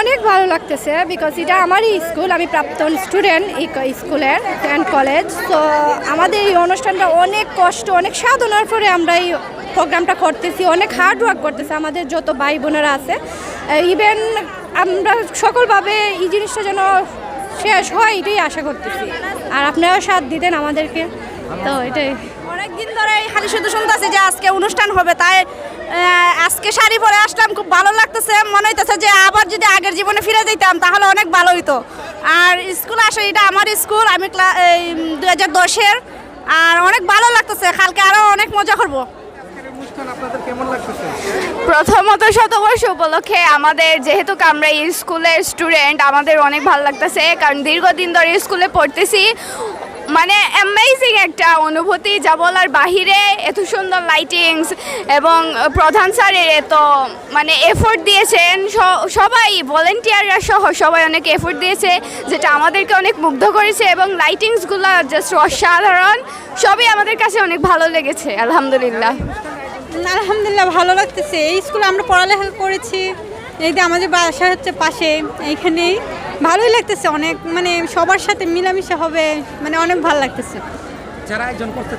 অনেক ভালো লাগতেছে বিকজ এটা আমারই স্কুল আমি প্রাক্তন স্টুডেন্ট স্কুলের অ্যান্ড কলেজ তো আমাদের এই অনুষ্ঠানটা অনেক কষ্ট, অনেক সাধনার পরে আমরা এই প্রোগ্রামটা করতেছি, অনেক হার্ড ওয়ার্ক করতেছে আমাদের যত ভাই বোনেরা আছে ইভেন আমরা সকলভাবে এই জিনিসটা যেন শেষ হয়, এটাই আশা করতেছি। আর আপনারাও সাথ দিতেন আমাদেরকে। তো এটাই। অনেকদিন ধরে এই খালি শুধু শুনতেছি যে আজকে অনুষ্ঠান হবে তাই আজকে শাড়ি পরে আসলাম খুব ভালো লাগতেছে মনে হইতেছে যে আবার যদি আগের জীবনে ফিরে যেতাম তাহলে অনেক ভালো হইতো। আর স্কুল আসে এটা আমার স্কুল আমি এই দুই হাজার দশের আর অনেক ভালো লাগতেছে কালকে আরও অনেক মজা করব। প্রথমত শতবর্ষ উপলক্ষে আমাদের যেহেতু আমরা স্কুলের স্টুডেন্ট আমাদের অনেক ভালো লাগতেছে কারণ দীর্ঘদিন ধরে স্কুলে পড়তেছি। মানে অ্যামেজিং একটা অনুভূতি, যা বলার বাহিরে এত সুন্দর লাইটিংস এবং প্রধান স্যারের এত মানে এফোর্ট দিয়েছেন। সবাই ভলেন্টিয়াররা সহ সবাই অনেক এফোর্ট দিয়েছে, যেটা আমাদেরকে অনেক মুগ্ধ করেছে এবং লাইটিংসগুলো জাস্ট অসাধারণ। সবই আমাদের কাছে অনেক ভালো লেগেছে, আলহামদুলিল্লাহ। আলহামদুলিল্লাহ, ভালো লাগতেছে। এই স্কুলে আমরা পড়ালেখা করেছি। এই যে আমাদের বাসা হচ্ছে পাশে এইখানেই। ভালোই লাগতেছে অনেক মানে সবার সাথে মিলামিশা হবে মানে অনেক ভালো লাগতেছে। যারা আয়োজন করতে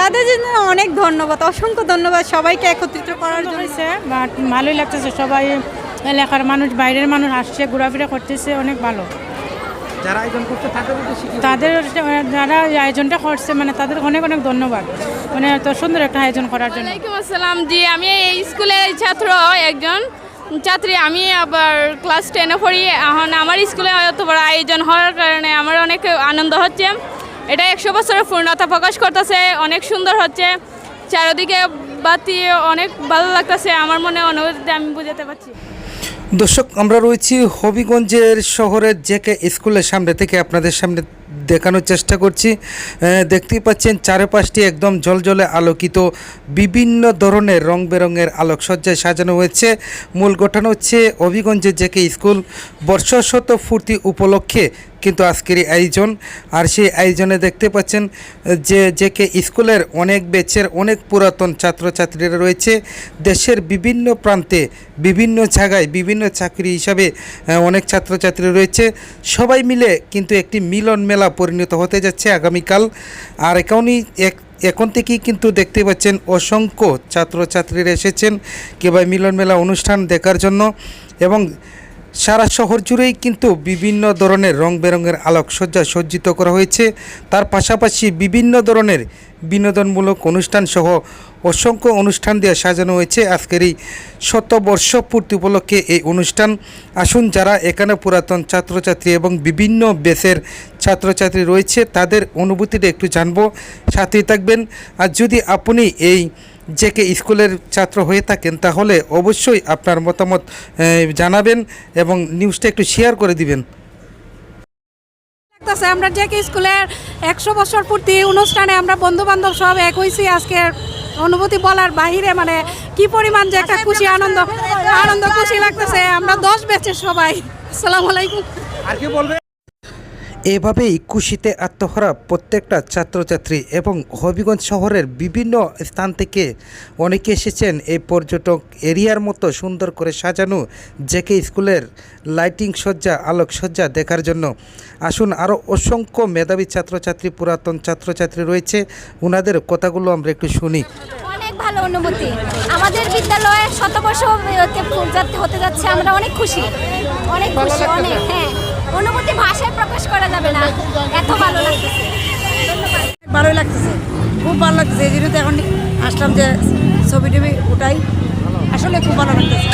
তাদের জন্য অনেক ধন্যবাদ অসংখ্য ধন্যবাদ সবাইকে একত্রিত করার জন্য। বাট ভালোই লাগতেছে সবাই এলাকার মানুষ বাইরের মানুষ আসছে ঘোরাফেরা করতেছে অনেক ভালো। যারা আয়োজন করতে তাদের যারা আয়োজনটা করছে মানে তাদের অনেক অনেক ধন্যবাদ। মানে এত সুন্দর একটা আয়োজন করার জন্য। আসসালাম। জি আমি এই স্কুলের ছাত্র একজন। ছাত্রী, আমি আবার ক্লাস টেনে পড়ি। এখন আমার স্কুলে এত বড় আয়োজন হওয়ার কারণে আমার অনেক আনন্দ হচ্ছে। এটা একশো বছরের পূর্ণতা প্রকাশ করতেছে, অনেক সুন্দর হচ্ছে। চারিদিকে বাতি অনেক ভালো লাগতেছে, আমার মনে অনুভূতি আমি বুঝাতে পারছি। দর্শক, আমরা রয়েছি হবিগঞ্জের শহরের জেকে স্কুলের সামনে থেকে। আপনাদের সামনে দেখানোর চেষ্টা করছি। দেখতেই পাচ্ছেন চারপাশটি একদম জলজলে আলোকিত। বিভিন্ন ধরনের রং বেরঙের আলোকসজ্জায় সাজানো হয়েছে। মূল গঠন হচ্ছে হবিগঞ্জের জেকে স্কুল। বর্ষশত ফুর্তি উপলক্ষে কিন্তু আজকের আয়োজন। আর সেই আয়োজনে দেখতে পাচ্ছেন আহ, যে জেকে স্কুলের অনেক বেচের অনেক পুরাতন ছাত্রছাত্রীরা রয়েছে। দেশের বিভিন্ন প্রান্তে বিভিন্ন জায়গায় বিভিন্ন চাকরি হিসাবে অনেক ছাত্রছাত্রী রয়েছে। সবাই মিলে কিন্তু একটি মিলন মেলা পরিণত হতে যাচ্ছে আগামীকাল। আর এখনই এক, এখন থেকেই কিন্তু দেখতে পাচ্ছেন অসংখ্য ছাত্রছাত্রীরা এসেছেন কিংবা মিলন মেলা অনুষ্ঠান দেখার জন্য এবং সারা শহর জুড়েই কিন্তু বিভিন্ন ধরনের রং বেরঙের আলোকসজ্জা সজ্জিত করা হয়েছে। তার পাশাপাশি বিভিন্ন ধরনের বিনোদনমূলক অনুষ্ঠান সহ অসংখ্য অনুষ্ঠান দিয়ে সাজানো হয়েছে। আজকের এই শতবর্ষ পূর্তি উপলক্ষে এই অনুষ্ঠান। আসুন যারা এখানে পুরাতন ছাত্রছাত্রী এবং বিভিন্ন বেসের ছাত্রছাত্রী রয়েছে, তাদের অনুভূতিটা একটু জানব। সাথেই থাকবেন। আর যদি আপনি এই জেকে স্কুলের ছাত্র হয়ে থাকেন তাহলে অবশ্যই আপনার মতামত জানাবেন এবং নিউজটা একটু শেয়ার করে দিবেন। লাগতেছে আমরা যে কে স্কুলের একশো বছর পূর্তি অনুষ্ঠানে আমরা বন্ধু বান্ধব সব এক হয়েছি আজকের অনুভূতি বলার বাহিরে মানে কি পরিমাণ যে একটা খুশি আনন্দ আনন্দ খুশি লাগতেছে। আমরা দশ বেচে সবাই। আসসালামু আলাইকুম। আর কি বলবে? এভাবেই খুশিতে আত্মহারা প্রত্যেকটা ছাত্রছাত্রী এবং হবিগঞ্জ শহরের বিভিন্ন স্থান থেকে অনেকে এসেছেন এই পর্যটক এরিয়ার মতো সুন্দর করে সাজানো জেকে স্কুলের লাইটিং সজ্জা, আলোকসজ্জা দেখার জন্য। আসুন আরও অসংখ্য মেধাবী ছাত্রছাত্রী, পুরাতন ছাত্রছাত্রী রয়েছে। ওনাদের কথাগুলো আমরা একটু শুনি। অনেক ভালো অনুভূতি। আমাদের বিদ্যালয়ে শতবর্ষ হতে যাচ্ছে, আমরা অনেক খুশি। অনেক খুশি, অনেক হ্যাঁ। অনুভূতি ভাষায় প্রকাশ করা যাবে না। এত ভালো লাগতেছে। ভালোই লাগতেছে। খুব ভালো লাগতেছে। এই জন্য এখন আসলাম যে ছবি টবি ওটাই আসলে খুব ভালো লাগতেছে।